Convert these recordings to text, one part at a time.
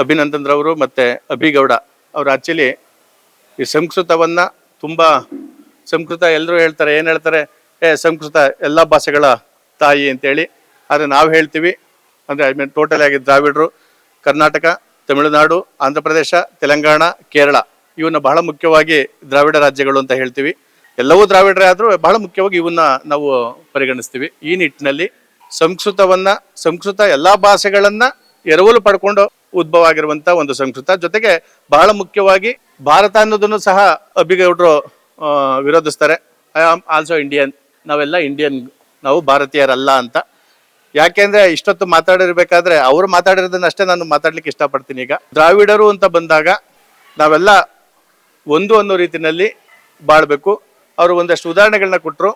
ಅಭಿನಂದನ್ ರವರು ಮತ್ತೆ ಅಭಿಗೌಡ ಅವರು ಆ್ಯಕ್ಚುಲಿ ಈ ಸಂಸ್ಕೃತವನ್ನ ತುಂಬಾ ಸಂಸ್ಕೃತ ಎಲ್ಲರೂ ಹೇಳ್ತಾರೆ, ಏನು ಹೇಳ್ತಾರೆ? ಏ, ಸಂಸ್ಕೃತ ಎಲ್ಲ ಭಾಷೆಗಳ ತಾಯಿ ಅಂತೇಳಿ. ಆದರೆ ನಾವು ಹೇಳ್ತೀವಿ, ಅಂದ್ರೆ ಐ ಮೀನ್ ಟೋಟಲ್ ಆಗಿ ದ್ರಾವಿಡರು, ಕರ್ನಾಟಕ, ತಮಿಳುನಾಡು, ಆಂಧ್ರ ಪ್ರದೇಶ, ತೆಲಂಗಾಣ, ಕೇರಳ ಇವನ್ನ ಬಹಳ ಮುಖ್ಯವಾಗಿ ದ್ರಾವಿಡ ರಾಜ್ಯಗಳು ಅಂತ ಹೇಳ್ತೀವಿ. ಎಲ್ಲವೂ ದ್ರಾವಿಡರೇ ಆದರೂ ಬಹಳ ಮುಖ್ಯವಾಗಿ ಇವನ್ನ ನಾವು ಪರಿಗಣಿಸ್ತೀವಿ. ಈ ನಿಟ್ಟಿನಲ್ಲಿ ಸಂಸ್ಕೃತವನ್ನ, ಸಂಸ್ಕೃತ ಎಲ್ಲಾ ಭಾಷೆಗಳನ್ನ ಎರವಲು ಪಡ್ಕೊಂಡು ಉದ್ಭವ ಆಗಿರುವಂತ ಒಂದು ಸಂಸ್ಕೃತ. ಜೊತೆಗೆ ಬಹಳ ಮುಖ್ಯವಾಗಿ ಭಾರತ ಅನ್ನೋದನ್ನು ಸಹ ಅಭಿಗೌಡರು ಆ, ವಿರೋಧಿಸ್ತಾರೆ. ಐ ಆಮ್ ಆಲ್ಸೋ ಇಂಡಿಯನ್ ನಾವೆಲ್ಲ ಇಂಡಿಯನ್ ನಾವು ಭಾರತೀಯರಲ್ಲ ಅಂತ. ಯಾಕೆಂದ್ರೆ ಇಷ್ಟೊತ್ತು ಮಾತಾಡಿರ್ಬೇಕಾದ್ರೆ ಅವರು ಮಾತಾಡಿರೋದನ್ನ ಅಷ್ಟೇ ನಾನು ಮಾತಾಡ್ಲಿಕ್ಕೆ ಇಷ್ಟಪಡ್ತೀನಿ ಈಗ. ದ್ರಾವಿಡರು ಅಂತ ಬಂದಾಗ ನಾವೆಲ್ಲ ಒಂದು ಅನ್ನೋ ರೀತಿಯಲ್ಲಿ ಬಾಳ್ಬೇಕು. ಅವರು ಒಂದಷ್ಟು ಉದಾಹರಣೆಗಳನ್ನ ಕೊಟ್ಟರು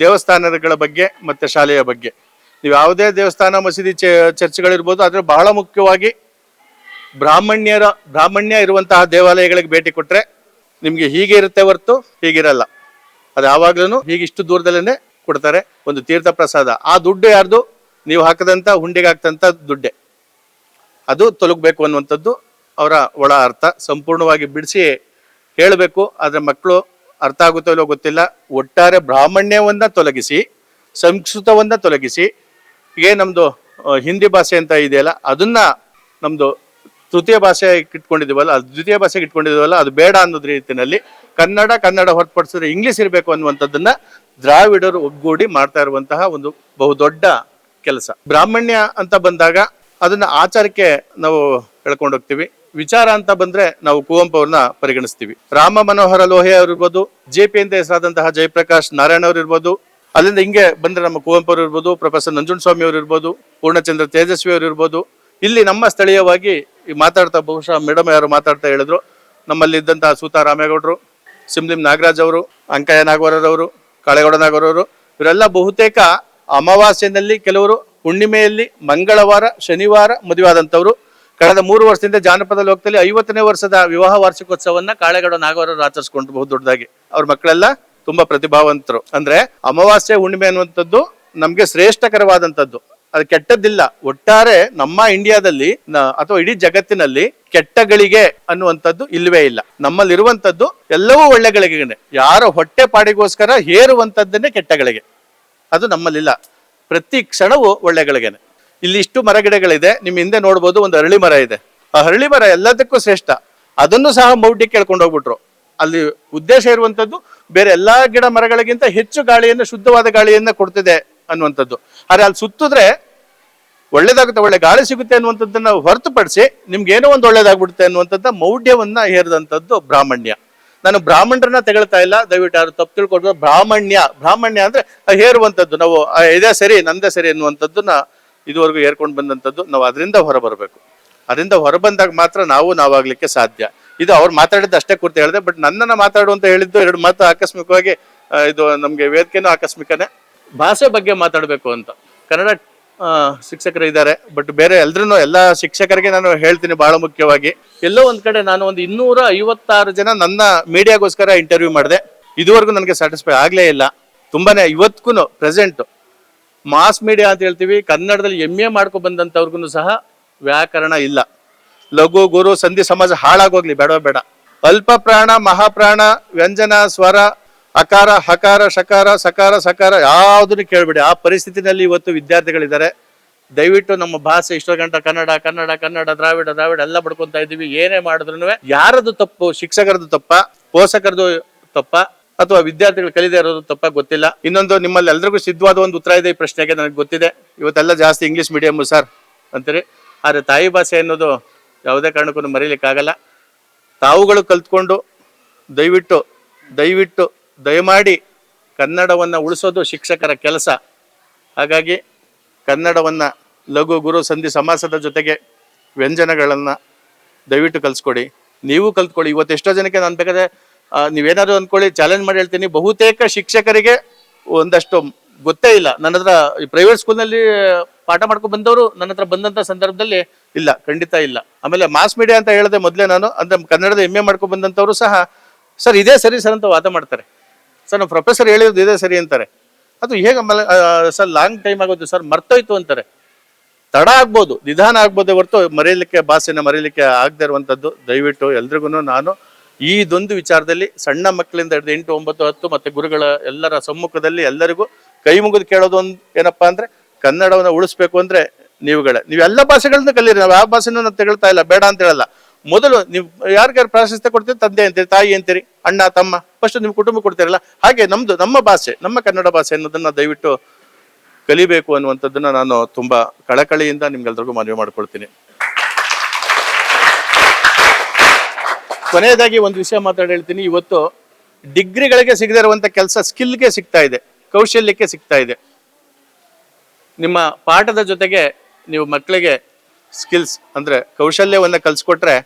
ದೇವಸ್ಥಾನಗಳ ಬಗ್ಗೆ ಮತ್ತೆ ಶಾಲೆಯ ಬಗ್ಗೆ. ನೀವು ಯಾವುದೇ ದೇವಸ್ಥಾನ ಮಸೀದಿ ಚರ್ಚ್ಗಳಿರ್ಬೋದು ಆದ್ರೆ ಬಹಳ ಮುಖ್ಯವಾಗಿ ಬ್ರಾಹ್ಮಣ್ಯರ, ಬ್ರಾಹ್ಮಣ್ಯ ಇರುವಂತಹ ದೇವಾಲಯಗಳಿಗೆ ಭೇಟಿ ಕೊಟ್ರೆ ನಿಮ್ಗೆ ಹೀಗೆ ಇರುತ್ತೆ ಹೊರತು ಹೀಗಿರಲ್ಲ. ಅದು ಯಾವಾಗ್ಲೂ ಹೀಗೆ ಇಷ್ಟು ದೂರದಲ್ಲೇ ಕೊಡ್ತಾರೆ ಒಂದು ತೀರ್ಥ ಪ್ರಸಾದ ಆ ದುಡ್ಡು ಯಾರ್ದು? ನೀವು ಹಾಕದಂತ, ಹುಂಡಿಗೆ ಹಾಕ್ತಂತ ದುಡ್ಡೆ. ಅದು ತೊಲಗಬೇಕು ಅನ್ನುವಂಥದ್ದು ಅವರ ಒಳ ಅರ್ಥ. ಸಂಪೂರ್ಣವಾಗಿ ಬಿಡಿಸಿ ಹೇಳಬೇಕು. ಆದರೆ ಮಕ್ಕಳು ಅರ್ಥ ಆಗುತ್ತೋ ಇಲ್ಲೋ ಗೊತ್ತಿಲ್ಲ. ಒಟ್ಟಾರೆ ಬ್ರಾಹ್ಮಣ್ಯವನ್ನ ತೊಲಗಿಸಿ, ಸಂಸ್ಕೃತವನ್ನ ತೊಲಗಿಸಿ ಏನು ನಮ್ಮದು ಹಿಂದಿ ಭಾಷೆ ಅಂತ ಇದೆಯಲ್ಲ, ಅದನ್ನ ನಮ್ದು ತೃತೀಯ ಭಾಷೆ ಇಟ್ಕೊಂಡಿದ್ದೀವಲ್ಲ, ಅದು ದ್ವಿತೀಯ ಭಾಷೆಗೆ ಇಟ್ಕೊಂಡಿದ್ದೀವಲ್ಲ, ಅದು ಬೇಡ ಅನ್ನೋದ್ ರೀತಿಯಲ್ಲಿ ಕನ್ನಡ ಕನ್ನಡ ಹೊರತುಪಡಿಸಿದ್ರೆ ಇಂಗ್ಲಿಷ್ ಇರಬೇಕು ಅನ್ನುವಂಥದ್ದನ್ನ ದ್ರಾವಿಡರು ಒಗ್ಗೂಡಿ ಮಾಡ್ತಾ ಇರುವಂತಹ ಒಂದು ಬಹುದೊಡ್ಡ ಕೆಲಸ. ಬ್ರಾಹ್ಮಣ್ಯ ಅಂತ ಬಂದಾಗ ಅದನ್ನ ಆಚಾರಕ್ಕೆ ನಾವು ಹೇಳ್ಕೊಂಡು ಹೋಗ್ತೀವಿ. ವಿಚಾರ ಅಂತ ಬಂದ್ರೆ ನಾವು ಕುವೆಂಪು ಅವ್ರನ್ನ ಪರಿಗಣಿಸ್ತೀವಿ. ರಾಮ ಮನೋಹರ ಲೋಹೆ ಅವರಿರ್ಬೋದು ಜೆ ಪಿ ಅಂತ ಹೆಸರಾದಂತಹ ಜಯಪ್ರಕಾಶ್ ನಾರಾಯಣ ಅವ್ರು ಇರ್ಬೋದು, ಅಲ್ಲಿಂದ ಹಿಂಗೆ ಬಂದ್ರೆ ನಮ್ಮ ಕುವೆಂಪು ಅವರು ಇರ್ಬೋದು, ಪ್ರೊಫೆಸರ್ ನಂಜುಂಡಸ್ವಾಮಿ ಅವರು ಇರ್ಬೋದು, ಪೂರ್ಣಚಂದ್ರ ತೇಜಸ್ವಿ ಅವರು ಇರ್ಬೋದು ಇಲ್ಲಿ ನಮ್ಮ ಸ್ಥಳೀಯವಾಗಿ ಮಾತಾಡ್ತಾ ಬಹುಶಃ ಮೇಡಮ್ ಯಾರು ಮಾತಾಡ್ತಾ ಹೇಳಿದ್ರು. ನಮ್ಮಲ್ಲಿ ಇದ್ದಂತಹ ಸೂತಾ ರಾಮೇಗೌಡರು ಸಿಮ್ಲಿಂ ನಾಗರಾಜ್ ಅವರು, ಅಂಕಯ್ಯ ನಾಗವರರವರು ಕಾಳೇಗೌಡ ನಾಗವರವರು, ಇವರೆಲ್ಲ ಬಹುತೇಕ ಅಮಾವಾಸ್ಯೆಯಲ್ಲಿ ಕೆಲವರು ಹುಣ್ಣಿಮೆಯಲ್ಲಿ ಮಂಗಳವಾರ, ಶನಿವಾರ ಮದುವೆಯಾದಂಥವ್ರು. ಕಳೆದ ಮೂರು ವರ್ಷದಿಂದ ಜಾನಪದ ಲೋಕದಲ್ಲಿ ಐವತ್ತನೇ ವರ್ಷದ ವಿವಾಹ ವಾರ್ಷಿಕೋತ್ಸವನ್ನ ಕಾಳೇಗೌಡ ನಾಗವರವರು ಆಚರಿಸ್ಕೊಂಡು ಬಹು ದೊಡ್ಡದಾಗಿ. ಅವ್ರ ಮಕ್ಕಳೆಲ್ಲ ತುಂಬಾ ಪ್ರತಿಭಾವಂತರು. ಅಂದ್ರೆ ಅಮಾವಾಸ್ಯೆ ಹುಣ್ಣಿಮೆ ಅನ್ನುವಂಥದ್ದು ನಮ್ಗೆ ಶ್ರೇಷ್ಠಕರವಾದಂಥದ್ದು. ಅದು ಕೆಟ್ಟದ್ದಿಲ್ಲ. ಒಟ್ಟಾರೆ ನಮ್ಮ ಇಂಡಿಯಾದಲ್ಲಿ ಅಥವಾ ಇಡೀ ಜಗತ್ತಿನಲ್ಲಿ ಕೆಟ್ಟಗಳಿಗೆ ಅನ್ನುವಂಥದ್ದು ಇಲ್ಲವೇ ಇಲ್ಲ. ನಮ್ಮಲ್ಲಿರುವಂಥದ್ದು ಎಲ್ಲವೂ ಒಳ್ಳೆಗಳಿಗೆ ಯಾರ ಹೊಟ್ಟೆ ಪಾಡಿಗೋಸ್ಕರ ಹೇರುವಂಥದ್ದನ್ನೇ ಕೆಟ್ಟಗಳಿಗೆ. ಅದು ನಮ್ಮಲ್ಲಿಲ್ಲ. ಪ್ರತಿ ಕ್ಷಣವೂ ಒಳ್ಳೆಗಳಿಗೆನೆ. ಇಲ್ಲಿ ಇಷ್ಟು ಮರಗಿಡಗಳಿದೆ. ನಿಮ್ಮ ಹಿಂದೆ ನೋಡ್ಬೋದು ಒಂದು ಅರಳಿ ಮರ ಇದೆ. ಆ ಅರಳಿ ಮರ ಎಲ್ಲದಕ್ಕೂ ಶ್ರೇಷ್ಠ. ಅದನ್ನು ಸಹ ಮೌಢ್ಯ ಕೇಳ್ಕೊಂಡು ಹೋಗ್ಬಿಟ್ರು. ಅಲ್ಲಿ ಉದ್ದೇಶ ಇರುವಂತದ್ದು ಬೇರೆ ಎಲ್ಲಾ ಗಿಡ ಮರಗಳಿಗಿಂತ ಹೆಚ್ಚು ಗಾಳಿಯನ್ನು, ಶುದ್ಧವಾದ ಗಾಳಿಯನ್ನ ಕೊಡ್ತಿದೆ. ಅನ್ನುವಂಥದ್ದು. ಆದರೆ ಅಲ್ಲಿ ಸುತ್ತಿದ್ರೆ ಒಳ್ಳೇದಾಗುತ್ತೆ, ಒಳ್ಳೆ ಗಾಳಿ ಸಿಗುತ್ತೆ ಅನ್ನುವಂಥದ್ದನ್ನ ಹೊರತುಪಡಿಸಿ ನಿಮ್ಗೆ ಏನೋ ಒಂದು ಒಳ್ಳೇದಾಗ್ಬಿಡುತ್ತೆ ಅನ್ನುವಂಥದ್ದು ಮೌಢ್ಯವನ್ನ ಹೇರಿದಂಥದ್ದು ಬ್ರಾಹ್ಮಣ್ಯ. ನಾನು ಬ್ರಾಹ್ಮಣರನ್ನ ತೆಗಳ್ತಾ ಇಲ್ಲ, ದಯವಿಟ್ಟು ಯಾರು ತಪ್ಪು ತಿಳ್ಕೊಡ್ಬೋದು ಬ್ರಾಹ್ಮಣ್ಯ ಬ್ರಾಹ್ಮಣ್ಯ ಅಂದ್ರೆ ಹೇರುವಂಥದ್ದು, ನಾವು ಇದೇ ಸರಿ, ನಂದೇ ಸರಿ ಅನ್ನುವಂಥದ್ದನ್ನ ಇದುವರೆಗೂ ಹೇರ್ಕೊಂಡು ಬಂದಂಥದ್ದು ನಾವು ಅದರಿಂದ ಹೊರಬರಬೇಕು. ಅದರಿಂದ ಹೊರಬಂದಾಗ ಮಾತ್ರ ನಾವು ನಾವಾಗ್ಲಿಕ್ಕೆ ಸಾಧ್ಯ. ಇದು ಅವ್ರು ಮಾತಾಡಿದ್ದು ಅಷ್ಟೇ ಕುರ್ತು ಹೇಳಿದೆ, ಬಟ್ ನನ್ನನ್ನು ಮಾತಾಡುವಂತ ಹೇಳಿದ್ದು ಎರಡು ಮಾತು ಆಕಸ್ಮಿಕವಾಗಿ ಇದು ನಮಗೆ ವೇದಿಕೆನೂ ಆಕಸ್ಮಿಕನೇ ಭಾಷೆ ಬಗ್ಗೆ ಮಾತಾಡಬೇಕು ಅಂತ. ಕನ್ನಡ ಶಿಕ್ಷಕರು ಇದ್ದಾರೆ ಬಟ್ ಬೇರೆ ಎಲ್ರೂ ಎಲ್ಲ ಶಿಕ್ಷಕರಿಗೆ ನಾನು ಹೇಳ್ತೀನಿ ಬಹಳ ಮುಖ್ಯವಾಗಿ. ಎಲ್ಲೋ ಒಂದ್ ಕಡೆ ನಾನು ಒಂದು ಇನ್ನೂರ ಐವತ್ತಾರು ಜನ ನನ್ನ ಮೀಡಿಯಾಗೋಸ್ಕರ ಇಂಟರ್ವ್ಯೂ ಮಾಡಿದೆ. ಇದುವರೆಗೂ ನನಗೆ ಸ್ಯಾಟಿಸ್ಫೈ ಆಗ್ಲೇ ಇಲ್ಲ. ತುಂಬಾನೇ ಇವತ್ತಿಗೂ ಪ್ರೆಸೆಂಟ್ ಮಾಸ್ ಮೀಡಿಯಾ ಅಂತ ಹೇಳ್ತೀವಿ, ಕನ್ನಡದಲ್ಲಿ ಎಂ ಎ ಮಾಡ್ಕೊ ಬಂದಂತವ್ರಿಗೂ ಸಹ ವ್ಯಾಕರಣ ಇಲ್ಲ. ಲಘು, ಗುರು, ಸಂಧಿ, ಸಮಾಜ ಹಾಳಾಗೋಗ್ಲಿ ಬೇಡ ಬೇಡ. ಅಲ್ಪ ಪ್ರಾಣ ಮಹಾಪ್ರಾಣ, ವ್ಯಂಜನ, ಸ್ವರ ಅಕಾರ, ಹಕಾರ, ಶಕಾರ, ಸಕಾರ ಸಕಾರ ಯಾವುದನ್ನು ಕೇಳಬೇಡಿ. ಆ ಪರಿಸ್ಥಿತಿನಲ್ಲಿ ಇವತ್ತು ವಿದ್ಯಾರ್ಥಿಗಳಿದ್ದಾರೆ. ದಯವಿಟ್ಟು ನಮ್ಮ ಭಾಷೆ ಇಷ್ಟೋ ಗಂಟ ಕನ್ನಡ ಕನ್ನಡ ಕನ್ನಡ, ದ್ರಾವಿಡ ದ್ರಾವಿಡ ಎಲ್ಲ ಬಡ್ಕೊಂತ ಇದ್ದೀವಿ. ಏನೇ ಮಾಡಿದ್ರು ಯಾರದು ತಪ್ಪು, ಶಿಕ್ಷಕರದ್ದು ತಪ್ಪ, ಪೋಷಕರದ್ದು ತಪ್ಪ, ಅಥವಾ ವಿದ್ಯಾರ್ಥಿಗಳು ಕಲಿದೇ ಇರೋದು ತಪ್ಪ ಗೊತ್ತಿಲ್ಲ. ಇನ್ನೊಂದು ನಿಮ್ಮಲ್ಲಿ ಎಲ್ರಿಗೂ ಸಿದ್ಧವಾದ ಒಂದು ಉತ್ತರ ಇದೆ ಈ ಪ್ರಶ್ನೆಗೆ, ನನಗೆ ಗೊತ್ತಿದೆ. ಇವತ್ತೆಲ್ಲ ಜಾಸ್ತಿ ಇಂಗ್ಲಿಷ್ ಮೀಡಿಯಮ್ ಸರ್, ಅಂತೀರಿ? ಆದರೆ ತಾಯಿ ಭಾಷೆ ಅನ್ನೋದು ಯಾವುದೇ ಕಾರಣಕ್ಕೂ ಮರೀಲಿಕ್ಕಾಗಲ್ಲ. ತಾವುಗಳು ಕಲ್ತ್ಕೊಂಡು ದಯವಿಟ್ಟು ದಯವಿಟ್ಟು ದಯಮಾಡಿ ಕನ್ನಡವನ್ನು ಉಳಿಸೋದು ಶಿಕ್ಷಕರ ಕೆಲಸ. ಹಾಗಾಗಿ ಕನ್ನಡವನ್ನು ಲಘು ಗುರು ಸಂಧಿ ಸಮಾಸದ ಜೊತೆಗೆ ವ್ಯಂಜನಗಳನ್ನು ದಯವಿಟ್ಟು ಕಲಿಸ್ಕೊಡಿ. ನೀವು ಕಲ್ತ್ಕೊಳ್ಳಿ. ಇವತ್ತು ಎಷ್ಟೋ ಜನಕ್ಕೆ ನಾನು ಬೇಕಾದ್ರೆ ನೀವೇನಾದ್ರು ಅಂದ್ಕೊಳ್ಳಿ ಚಾಲೆಂಜ್ ಮಾಡಿ ಹೇಳ್ತೀನಿ. ಬಹುತೇಕ ಶಿಕ್ಷಕರಿಗೆ ಒಂದಷ್ಟು ಗೊತ್ತೇ ಇಲ್ಲ. ನನ್ನ ಹತ್ರ ಪ್ರೈವೇಟ್ ಸ್ಕೂಲ್ನಲ್ಲಿ ಪಾಠ ಮಾಡ್ಕೊಂಡು ಬಂದವರು ನನ್ನ ಹತ್ರ ಬಂದಂತ ಸಂದರ್ಭದಲ್ಲಿ ಇಲ್ಲ, ಖಂಡಿತ ಇಲ್ಲ. ಆಮೇಲೆ ಮಾಸ್ ಮೀಡಿಯಾ ಅಂತ ಹೇಳಿದೆ ಮೊದಲೇ ನಾನು, ಅಂದ್ರೆ ಕನ್ನಡದ ಎಂ ಎ ಮಾಡ್ಕೊಂಡು ಬಂದಂಥವರು ಸಹ, ಸರ್, ಇದೇ ಸರಿ ಸರ್ ಅಂತ ವಾದ ಮಾಡ್ತಾರೆ. ಸರ್, ನಾವು ಪ್ರೊಫೆಸರ್ ಹೇಳಿರೋದು ಇದೆ ಸರಿ ಅಂತಾರೆ. ಅದು ಹೇಗೆ ಮಲ ಸರ್ ಲಾಂಗ್ ಟೈಮ್ ಆಗೋದು ಸರ್, ಮರ್ತೋಯ್ತು ಅಂತಾರೆ. ತಡ ಆಗ್ಬೋದು, ನಿಧಾನ ಆಗ್ಬೋದೇ ಹೊರತು ಮರೆಯಲಿಕ್ಕೆ ಭಾಷೆನ ಮರೆಯಲಿಕ್ಕೆ ಆಗದೆ ಇರುವಂಥದ್ದು ದಯವಿಟ್ಟು ಎಲ್ರಿಗೂ ನಾನು ಇದೊಂದು ವಿಚಾರದಲ್ಲಿ ಸಣ್ಣ ಮಕ್ಕಳಿಂದ ಹಿಡಿದು ಎಂಟು, ಒಂಬತ್ತು, ಹತ್ತು ಮತ್ತು ಗುರುಗಳ ಎಲ್ಲರ ಸಮ್ಮುಖದಲ್ಲಿ ಎಲ್ಲರಿಗೂ ಕೈ ಮುಗಿದು ಕೇಳೋದು ಒಂದು ಏನಪ್ಪಾ ಅಂದರೆ ಕನ್ನಡವನ್ನು ಉಳಿಸ್ಬೇಕು ಅಂದರೆ ನೀವುಗಳೇ. ನೀವು ಎಲ್ಲ ಭಾಷೆಗಳನ್ನ ಕಲೀರಿ, ನಾವು ಯಾವ ಭಾಷೆನೂ ನಾವು ತೆಗಳ್ತಾ ಇಲ್ಲ, ಬೇಡ ಅಂತ ಹೇಳಲ್ಲ. ಮೊದಲು ನೀವು ಯಾರಿಗಾರು ಪ್ರಾಶಸ್ತ್ಯ ಕೊಡ್ತೀರಿ, ತಂದೆ ಅಂತೀರಿ, ತಾಯಿ ಅಂತೀರಿ, ಅಣ್ಣ, ತಮ್ಮ ಫಸ್ಟ್ ನಿಮ್ಮ ಕುಟುಂಬ ಕೊಡ್ತೀರಲ್ಲ? ಹಾಗೆ ನಮ್ದು, ನಮ್ಮ ಭಾಷೆ, ನಮ್ಮ ಕನ್ನಡ ಭಾಷೆ ಅನ್ನೋದನ್ನ ದಯವಿಟ್ಟು ಕಲಿಬೇಕು ಅನ್ನುವಂಥದ್ದನ್ನ ನಾನು ತುಂಬಾ ಕಳಕಳಿಯಿಂದ ನಿಮ್ಗೆಲ್ರಿಗೂ ಮನವಿ ಮಾಡ್ಕೊಳ್ತೀನಿ. ಕೊನೆಯದಾಗಿ ಒಂದು ವಿಷಯ ಮಾತಾಡಿ ಹೇಳ್ತೀನಿ. ಇವತ್ತು ಡಿಗ್ರಿಗಳಿಗೆ ಸಿಗದೇ ಇರುವಂತ ಕೆಲಸ ಸ್ಕಿಲ್ಗೆ ಸಿಗ್ತಾ ಇದೆ, ಕೌಶಲ್ಯಕ್ಕೆ ಸಿಗ್ತಾ ಇದೆ. ನಿಮ್ಮ ಪಾಠದ ಜೊತೆಗೆ ನೀವು ಮಕ್ಕಳಿಗೆ ಸ್ಕಿಲ್ಸ್ ಅಂದ್ರೆ ಕೌಶಲ್ಯವನ್ನು ಕಲಿಸ್ಕೊಟ್ರೆ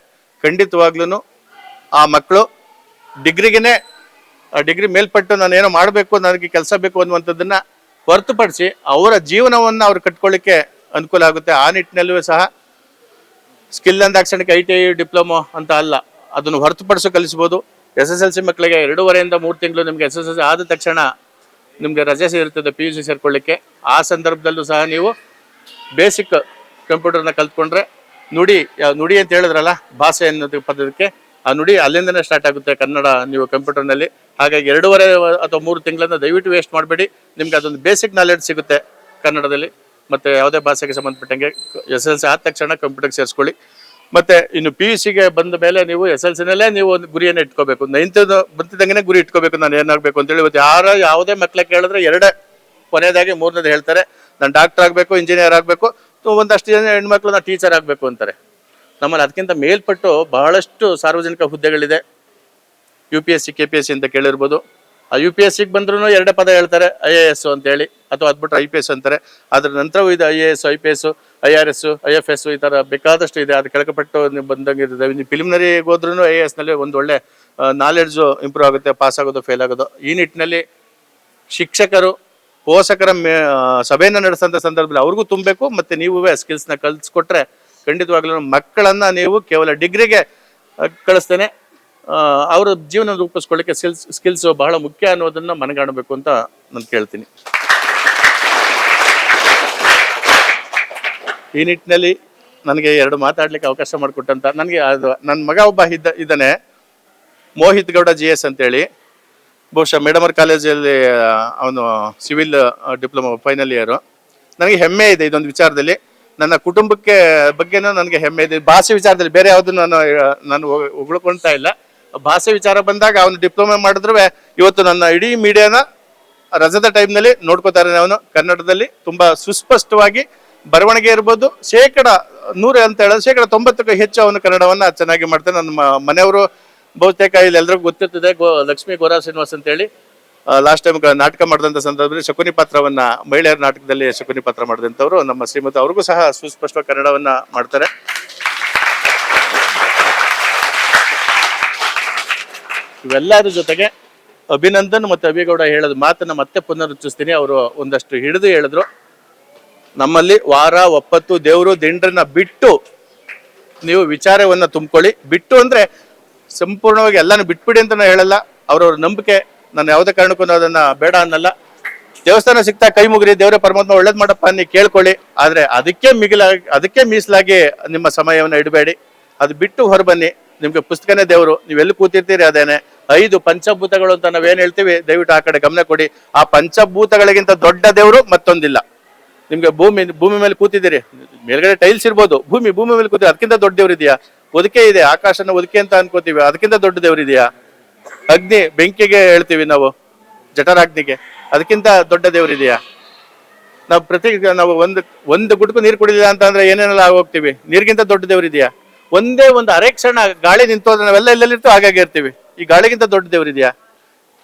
ಖಂಡಿತವಾಗ್ಲೂ ಆ ಮಕ್ಕಳು ಡಿಗ್ರಿಗೆನೆ, ಆ ಡಿಗ್ರಿ ಮೇಲ್ಪಟ್ಟು ನಾನು ಏನೋ ಮಾಡಬೇಕು, ನನಗೆ ಕೆಲಸ ಬೇಕು ಅನ್ನುವಂಥದ್ದನ್ನ ಹೊರತುಪಡಿಸಿ ಅವರ ಜೀವನವನ್ನ ಅವ್ರು ಕಟ್ಕೊಳ್ಳಿಕ್ಕೆ ಅನುಕೂಲ ಆಗುತ್ತೆ. ಆ ನಿಟ್ಟಿನಲ್ಲೂ ಸಹ ಸ್ಕಿಲ್ ಅಂದಾಕ್ಷಣಕ್ಕೆ ಐ ಟಿ ಐ ಡಿಪ್ಲೊಮೊ ಅಂತ ಅಲ್ಲ, ಅದನ್ನು ಹೊರತುಪಡಿಸಿ ಕಲಿಸ್ಬೋದು. ಎಸ್ ಎಸ್ ಎಲ್ ಸಿ ಮಕ್ಕಳಿಗೆ ಎರಡೂವರೆಯಿಂದ ಮೂರು ತಿಂಗಳು ನಿಮಗೆ ಎಸ್ ಎಸ್ ಎಲ್ ಸಿ ಆದ ತಕ್ಷಣ ನಿಮಗೆ ರಜೆ ಸೇರ್ತದೆ ಪಿ ಯು ಸಿ ಸೇರ್ಕೊಳ್ಳಿಕ್ಕೆ ಆ ಸಂದರ್ಭದಲ್ಲೂ ಸಹ ನೀವು ಬೇಸಿಕ್ ಕಂಪ್ಯೂಟರ್ನ ಕಲ್ತ್ಕೊಂಡ್ರೆ ನುಡಿ ನುಡಿ ಅಂತ ಹೇಳಿದ್ರಲ್ಲ, ಭಾಷೆ ಅನ್ನೋದು ಪದಕ್ಕೆ ಆ ನುಡಿ ಅಲ್ಲಿಂದನೇ ಸ್ಟಾರ್ಟ್ ಆಗುತ್ತೆ ಕನ್ನಡ ನೀವು ಕಂಪ್ಯೂಟರ್ನಲ್ಲಿ. ಹಾಗಾಗಿ ಎರಡೂವರೆ ಅಥವಾ ಮೂರು ತಿಂಗಳನ್ನ ದಯವಿಟ್ಟು ವೇಸ್ಟ್ ಮಾಡಬೇಡಿ. ನಿಮ್ಗೆ ಅದೊಂದು ಬೇಸಿಕ್ ನಾಲೆಡ್ಜ್ ಸಿಗುತ್ತೆ ಕನ್ನಡದಲ್ಲಿ. ಮತ್ತೆ ಯಾವುದೇ ಭಾಷೆಗೆ ಸಂಬಂಧಪಟ್ಟಂಗೆ ಎಸ್ ಎಲ್ ಸಿ ಆದ ತಕ್ಷಣ ಕಂಪ್ಯೂಟರ್ಗೆ ಸೇರಿಸ್ಕೊಳ್ಳಿ. ಮತ್ತೆ ಇನ್ನು ಪಿ ಯು ಸಿಗೆ ಬಂದ ಮೇಲೆ ನೀವು ಎಸ್ ಎಲ್ ಸಿನಲ್ಲೇ ನೀವು ಒಂದು ಗುರಿಯನ್ನು ಇಟ್ಕೋಬೇಕು. ನೈನ್ತ್ ಬಂತಿದ್ದಂಗೆ ಗುರಿ ಇಟ್ಕೋಬೇಕು. ನಾನು ಏನಾಗಬೇಕು ಅಂತೇಳಿ ಇವತ್ತು ಯಾರ ಯಾವುದೇ ಮಕ್ಕಳ ಕೇಳಿದ್ರೆ ಎರಡೇ ಕೊನೆಯದಾಗಿ ಮೂರನೇದು ಹೇಳ್ತಾರೆ. ನಾನು ಡಾಕ್ಟರ್ ಆಗಬೇಕು ಇಂಜಿನಿಯರ್ ಆಗಬೇಕು ಒಂದಷ್ಟು ಜನ ಹೆಣ್ಮಕ್ಳು ನಾವು ಟೀಚರ್ ಆಗಬೇಕು ಅಂತಾರೆ. ನಮ್ಮಲ್ಲಿ ಅದಕ್ಕಿಂತ ಮೇಲ್ಪಟ್ಟು ಬಹಳಷ್ಟು ಸಾರ್ವಜನಿಕ ಹುದ್ದೆಗಳಿದೆ. U P S C K P S C ಅಂತ ಕೇಳಿರ್ಬೋದು. ಆ ಯು ಪಿ ಎಸ್ ಸಿಗೆ ಬಂದ್ರೂ ಎರಡೇ ಪದ ಹೇಳ್ತಾರೆ ಐ ಎ ಎಸ್ ಅಂತೇಳಿ ಅಥವಾ ಅದ್ಬಿಟ್ಟು ಐ ಪಿ ಎಸ್ ಅಂತಾರೆ. ಅದ್ರ ನಂತರವೂ ಇದೆ I A S I P S I R S I F S ಈ ಥರ ಬೇಕಾದಷ್ಟು ಇದೆ. ಅದು ಕೆಳಕಪಟ್ಟು ನೀವು ಬಂದಂಗೆ ಇರ್ತದೆ. ನೀವು ಫಿಲ್ಮ್ನರಿಗೆ ಹೋದ್ರೂ ಐ ಎ ಎಸ್ನಲ್ಲಿ ಒಂದು ಒಳ್ಳೆ ನಾಲೆಡ್ಜು ಇಂಪ್ರೂವ್ ಆಗುತ್ತೆ ಪಾಸ್ ಆಗೋದು ಫೇಲ್ ಆಗೋದು. ಈ ನಿಟ್ಟಿನಲ್ಲಿ ಶಿಕ್ಷಕರು ಪೋಷಕರ ಸಭೆಯನ್ನು ನಡೆಸಂತ ಸಂದರ್ಭದಲ್ಲಿ ಅವ್ರಿಗೂ ತುಂಬಬೇಕು, ಮತ್ತೆ ನೀವು ಸ್ಕಿಲ್ಸ್ನ ಕಲಿಸ್ಕೊಟ್ರೆ ಖಂಡಿತವಾಗ್ಲೂ ಮಕ್ಕಳನ್ನ ನೀವು ಕೇವಲ ಡಿಗ್ರಿಗೆ ಕಳಿಸ್ತೇನೆ. ಅವರ ಜೀವನ ರೂಪಿಸ್ಕೊಳ್ಳಿಕ್ಕೆ ಸ್ಕಿಲ್ಸ್ ಸ್ಕಿಲ್ಸ್ ಬಹಳ ಮುಖ್ಯ ಅನ್ನೋದನ್ನ ಮನಗಾಣಬೇಕು ಅಂತ ನಾನು ಕೇಳ್ತೀನಿ. ಈ ನಿಟ್ಟಿನಲ್ಲಿ ನನಗೆ ಎರಡು ಮಾತಾಡ್ಲಿಕ್ಕೆ ಅವಕಾಶ ಮಾಡಿಕೊಟ್ಟಂತ, ನನಗೆ ಅದು ನನ್ನ ಮಗ ಒಬ್ಬ ಇದ್ದ, ಇದ್ದಾನೆ, ಮೋಹಿತ್ ಗೌಡ ಜಿ ಎಸ್ ಅಂತೇಳಿ. ಬಹುಶಃ ಮೇಡಮರ್ ಕಾಲೇಜಲ್ಲಿ ಅವನು ಸಿವಿಲ್ ಡಿಪ್ಲೊಮಾ ಫೈನಲ್ ಇಯರು. ನನಗೆ ಹೆಮ್ಮೆ ಇದೆ ಇದೊಂದು ವಿಚಾರದಲ್ಲಿ. ನನ್ನ ಕುಟುಂಬಕ್ಕೆ ಬಗ್ಗೆನೂ ನನಗೆ ಹೆಮ್ಮೆ ಇದೆ. ಭಾಷೆ ವಿಚಾರದಲ್ಲಿ ಬೇರೆ ಯಾವುದು ನಾನು ನಾನು ಉಗುಳ್ಕೊಳ್ತಾ ಇಲ್ಲ. ಭಾಷೆ ವಿಚಾರ ಬಂದಾಗ ಅವನು ಡಿಪ್ಲೊಮಾ ಮಾಡಿದ್ರು, ಇವತ್ತು ನನ್ನ ಇಡೀ ಮೀಡಿಯಾನ ರಜದ ಟೈಮ್ನಲ್ಲಿ ನೋಡ್ಕೋತಾರೆ ಅವನು. ಕನ್ನಡದಲ್ಲಿ ತುಂಬ ಸುಸ್ಪಷ್ಟವಾಗಿ ಬರವಣಿಗೆ ಇರ್ಬೋದು. ಶೇಕಡ ನೂರು ಅಂತ ಹೇಳಿದ್ರೆ ಶೇಕಡ ತೊಂಬತ್ತಕ್ಕೂ ಹೆಚ್ಚು ಅವನು ಕನ್ನಡವನ್ನು ಚೆನ್ನಾಗಿ ಮಾಡ್ತಾನೆ. ನನ್ನ ಮನೆಯವರು ಬಹುತೇಕ ಇಲ್ಲಿ ಎಲ್ರಿಗೂ ಗೊತ್ತಿರ್ತದೆ, ಗೋ, ಲಕ್ಷ್ಮೀ ಗೋರಾ ಶ್ರೀನಿವಾಸ್ ಅಂತೇಳಿ. ಲಾಸ್ಟ್ ಟೈಮ್ ನಾಟಕ ಮಾಡಿದಂಥ ಸಂದರ್ಭದಲ್ಲಿ ಶಕುನಿ ಪಾತ್ರವನ್ನ, ಮಹಿಳೆಯರ ನಾಟಕದಲ್ಲಿ ಶಕುನಿ ಪಾತ್ರ ಮಾಡಿದಂಥವ್ರು, ನಮ್ಮ ಶ್ರೀಮತಿ ಅವ್ರಿಗೂ ಸಹ ಸುಸ್ಪಷ್ಟ ಕನ್ನಡವನ್ನ ಮಾಡ್ತಾರೆ. ಇವೆಲ್ಲರ ಜೊತೆಗೆ ಅಭಿನಂದನ್ ಮತ್ತೆ ಅಭಿಗೌಡ ಹೇಳೋದು ಮಾತನ್ನ ಮತ್ತೆ ಪುನರುಚ್ಚಿಸ್ತೀನಿ ಅವರು ಒಂದಷ್ಟು ಹಿಡಿದು ಹೇಳಿದ್ರು. ನಮ್ಮಲ್ಲಿ ವಾರ, ಒಪ್ಪತ್ತು, ದೇವರು, ದಿಂಡ್ರನ್ನ ಬಿಟ್ಟು ನೀವು ವಿಚಾರವನ್ನ ತುಂಬಿಕೊಳ್ಳಿ. ಬಿಟ್ಟು ಅಂದ್ರೆ ಸಂಪೂರ್ಣವಾಗಿ ಎಲ್ಲಾನು ಬಿಟ್ಬಿಡಿ ಅಂತ ನಾನು ಹೇಳಲ್ಲ. ಅವ್ರವ್ರ ನಂಬಿಕೆ, ನಾನು ಯಾವುದೇ ಕಾರಣಕ್ಕೂ ನಾನು ಅದನ್ನ ಬೇಡ ಅನ್ನಲ್ಲ. ದೇವಸ್ಥಾನ ಸಿಗ್ತಾ ಕೈ ಮುಗಿರಿ, ದೇವರೇ ಪರಮಾತ್ಮ ಒಳ್ಳೇದ್ ಮಾಡಪ್ಪ ನೀವು ಕೇಳ್ಕೊಳ್ಳಿ. ಆದ್ರೆ ಅದಕ್ಕೆ ಮಿಗಿಲಾಗಿ ಅದಕ್ಕೆ ಮೀಸಲಾಗಿ ನಿಮ್ಮ ಸಮಯವನ್ನು ಇಡಬೇಡಿ. ಅದು ಬಿಟ್ಟು ಹೊರಬನ್ನಿ. ನಿಮ್ಗೆ ಪುಸ್ತಕನೇ ದೇವರು. ನೀವೆಲ್ಲಿ ಕೂತಿರ್ತೀರಿ ಅದೇನೆ. ಐದು ಪಂಚಭೂತಗಳು ಅಂತ ನಾವೇನ್ ಹೇಳ್ತೀವಿ, ದಯವಿಟ್ಟು ಆ ಕಡೆ ಗಮನ ಕೊಡಿ. ಆ ಪಂಚಭೂತಗಳಿಗಿಂತ ದೊಡ್ಡ ದೇವರು ಮತ್ತೊಂದಿಲ್ಲ. ನಿಮ್ಗೆ ಭೂಮಿ ಭೂಮಿ ಮೇಲೆ ಕೂತಿದ್ದೀರಿ. ಮೇಲ್ಗಡೆ ಟೈಲ್ಸ್ ಇರ್ಬೋದು. ಭೂಮಿ ಭೂಮಿ ಮೇಲೆ ಕೂತಿ ಅದಕ್ಕಿಂತ ದೊಡ್ಡ ದೇವ್ರು ಇದೆಯಾ ಒದಕೆ ಇದೆ, ಆಕಾಶನ ಒದಕೆ ಅಂತ ಅನ್ಕೋತೀವಿ. ಅದಕ್ಕಿಂತ ದೊಡ್ಡ ದೇವರಿದೆಯಾ ಅಗ್ನಿ, ಬೆಂಕಿಗೆ ಹೇಳ್ತೀವಿ ನಾವು, ಜಠರಾಗ್ನಿಗೆ. ಅದಕ್ಕಿಂತ ದೊಡ್ಡ ದೇವರಿದೆಯಾ ನಾವು ಪ್ರತಿ, ನಾವು ಒಂದು ಒಂದು ಗುಡ್ಕು ನೀರು ಕುಡಿಲಿಲ್ಲ ಅಂತ ಅಂದ್ರೆ ಏನೇನೆಲ್ಲ ಆಗೋಗ್ತೀವಿ? ನೀರಿಗಿಂತ ದೊಡ್ಡ ದೇವರಿದೆಯಾ ಒಂದೇ ಒಂದು ಅರೆ ಕ್ಷಣ ಗಾಳಿ ನಿಂತೋದ್ರೆ ನಾವೆಲ್ಲ ಎಲ್ಲೆಲ್ಲಿರ್ತೋ ಹಾಗಾಗಿ ಇರ್ತೀವಿ. ಈ ಗಾಳಿಗಿಂತ ದೊಡ್ಡ ದೇವರಿದೆಯಾ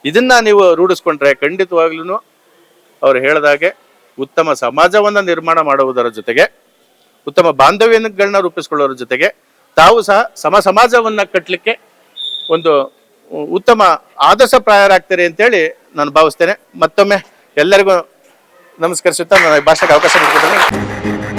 ಇದನ್ನ ನೀವು ರೂಢಿಸ್ಕೊಂಡ್ರೆ ಖಂಡಿತವಾಗ್ಲೂ ಅವ್ರು ಹೇಳಿದಾಗೆ ಉತ್ತಮ ಸಮಾಜವನ್ನ ನಿರ್ಮಾಣ ಮಾಡುವುದರ ಜೊತೆಗೆ, ಉತ್ತಮ ಬಾಂಧವ್ಯಗಳನ್ನ ರೂಪಿಸ್ಕೊಳ್ಳೋರ ಜೊತೆಗೆ ತಾವು ಸಹ ಸಮ ಸಮಾಜವನ್ನು ಕಟ್ಟಲಿಕ್ಕೆ ಒಂದು ಉತ್ತಮ ಆದರ್ಶ ಆದರ್ಶಪ್ರಾಯರಾಗ್ತೀರಿ ಅಂತೇಳಿ ನಾನು ಭಾವಿಸ್ತೇನೆ. ಮತ್ತೊಮ್ಮೆ ಎಲ್ಲರಿಗೂ ನಮಸ್ಕರಿಸುತ್ತಾ ನಾನು ಭಾಷೆಗೆ ಅವಕಾಶ ಮಾಡಿಕೊಟ್ಟರೆ